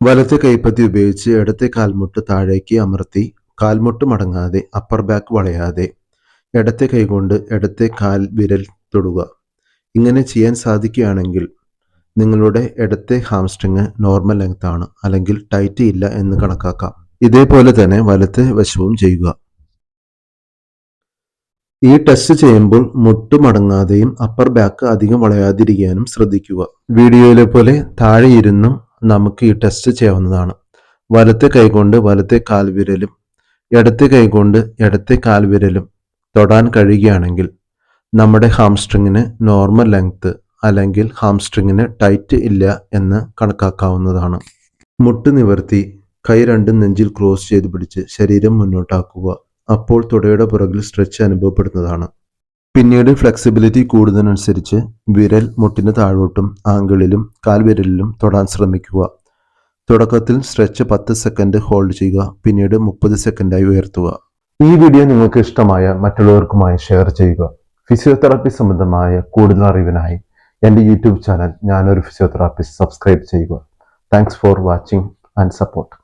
വലത്തെ കൈപ്പത്തി ഉപയോഗിച്ച് ഇടത്തെ കാൽമുട്ട് താഴേക്ക് അമർത്തി കാൽമുട്ട് മടങ്ങാതെ അപ്പർ ബാക്ക് വളയാതെ ഇടത്തെ കൈകൊണ്ട് ഇടത്തെ കാൽ വിരൽ തൊടുക. ഇങ്ങനെ ചെയ്യാൻ സാധിക്കുകയാണെങ്കിൽ നിങ്ങളുടെ ഇടത്തെ ഹാംസ്ട്രിങ് നോർമൽ ലെങ്ത് ആണ് അല്ലെങ്കിൽ ടൈറ്റ് ഇല്ല എന്ന് കണക്കാക്കാം. ഇതേപോലെ തന്നെ വലത്തെ വശവും ചെയ്യുക. ഈ ടെസ്റ്റ് ചെയ്യുമ്പോൾ മുട്ട് മടങ്ങാതെയും അപ്പർ ബാക്ക് അധികം വളയാതിരിക്കാനും ശ്രദ്ധിക്കുക. വീഡിയോയിലെ പോലെ താഴെ ഇരുന്നും നമുക്ക് ഈ ടെസ്റ്റ് ചെയ്യാവുന്നതാണ്. വലത്തെ കൈകൊണ്ട് വലത്തെ കാൽവിരലും ഇടത്തെ കൈകൊണ്ട് ഇടത്തെ കാൽവിരലും തൊടാൻ കഴിയുകയാണെങ്കിൽ നമ്മുടെ ഹാംസ്ട്രിങ്ങിന് നോർമൽ ലെങ്ത്ത് അല്ലെങ്കിൽ ഹാംസ്ട്രിങ്ങിന് ടൈറ്റ് ഇല്ല എന്ന് കണക്കാക്കാവുന്നതാണ്. മുട്ട് നിവർത്തി കൈ രണ്ടും നെഞ്ചിൽ ക്രോസ് ചെയ്ത് പിടിച്ച് ശരീരം മുന്നോട്ടാക്കുക അപ്പോൾ തുടയുടെ പുറകിൽ സ്ട്രെച്ച് അനുഭവപ്പെടുന്നതാണ്. പിന്നീട് ഫ്ലെക്സിബിലിറ്റി കൂടുന്നതിനനുസരിച്ച് വിരൽ മുട്ടിന് താഴോട്ടും ആംഗിളിലും കാൽവിരലിലും തൊടാൻ ശ്രമിക്കുക. തുടക്കത്തിൽ സ്ട്രെച്ച് പത്ത് സെക്കൻഡ് ഹോൾഡ് ചെയ്യുക പിന്നീട് മുപ്പത് സെക്കൻഡായി ഉയർത്തുക. ഈ വീഡിയോ നിങ്ങൾക്ക് ഇഷ്ടമായ മറ്റുള്ളവർക്കുമായി ഷെയർ ചെയ്യുക. ഫിസിയോതെറാപ്പി സംബന്ധമായ കൂടുതൽ അറിവിനായി എന്റെ യൂട്യൂബ് ചാനൽ ഞാനൊരു ഫിസിയോതെറാപ്പിസ്റ്റ് സബ്സ്ക്രൈബ് ചെയ്യുക. Thanks for watching and support